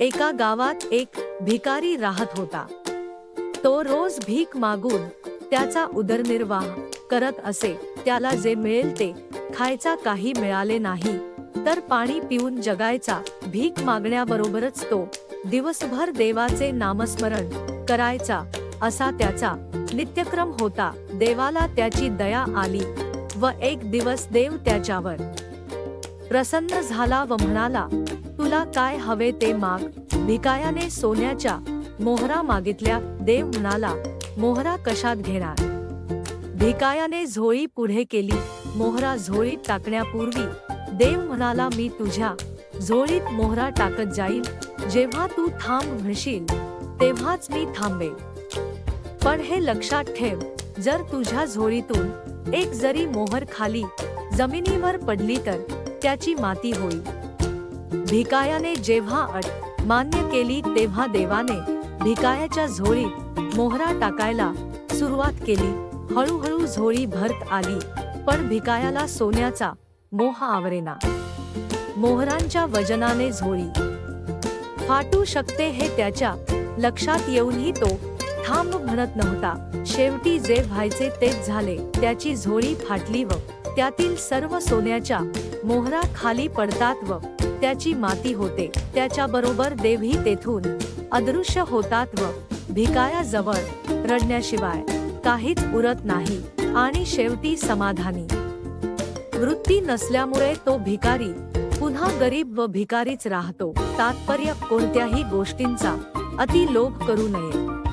एका गावात एक भिकारी राहत होता. तो रोज भीक मागून त्याचा उदरनिर्वाह करत असे. त्याला जे मिळेल ते खायचा काही मिळाले नाही तर पाणी पिऊन जगायचा भीक मागण्याबरोबरच तो दिवसभर देवाचे नामस्मरण करायचा असा त्याचा नित्यक्रम होता. देवाला त्याची दया आली व एक दिवस देव त्याच्यावर प्रसन्न झाला व म्हणाला तुला काय हवे ते माग. भिकायाने सोन्याच्या मोहरा मागितल्या. देव म्हणाला मोहरा कशात घेणार? भिकायाने झोळी पुढे केली. मोहरा झोळीत टाकण्यापूर्वी देव म्हणाला मी तुझ्या झोळीत मोहरा टाकत जाईल जेव्हा तू थांब म्हणशील तेव्हाच मी थांबेल पण हे लक्षात ठेव जर तुझ्या झोळीतून एक जरी मोहर खाली जमिनीवर पडली तर त्याची माती होईल. भिकायाने जेव्हा अट मान्य केली तेव्हा देवाने भिकायाच्या झोळीत मोहरा टाकायला सुरुवात केली. हळूहळू झोळी भरत आली पण भिकायाला सोन्याचा मोह आवरेना. मोहरांच्या वजनाने झोळी. फाटू शकते हे त्याच्या लक्षात येऊनही तो थांब म्हणत नव्हता. शेवटी जे व्हायचे तेच झाले त्याची झोळी फाटली व त्यातील सर्व सोन्याच्या मोहरा खाली पडतात व त्याची माती होते. त्याच्या बरोबर देवही तेथून अदृश्य होतात व भिकाया जवळ रडण्याशिवाय काहीच उरत नाही आणि शेवटी समाधानी. वृत्ती नसल्यामुळे तो भिकारी पुन्हा गरीब व भिकारीच राहतो. तात्पर्य कोणत्याही गोष्टींचा अति लोभ करू नये.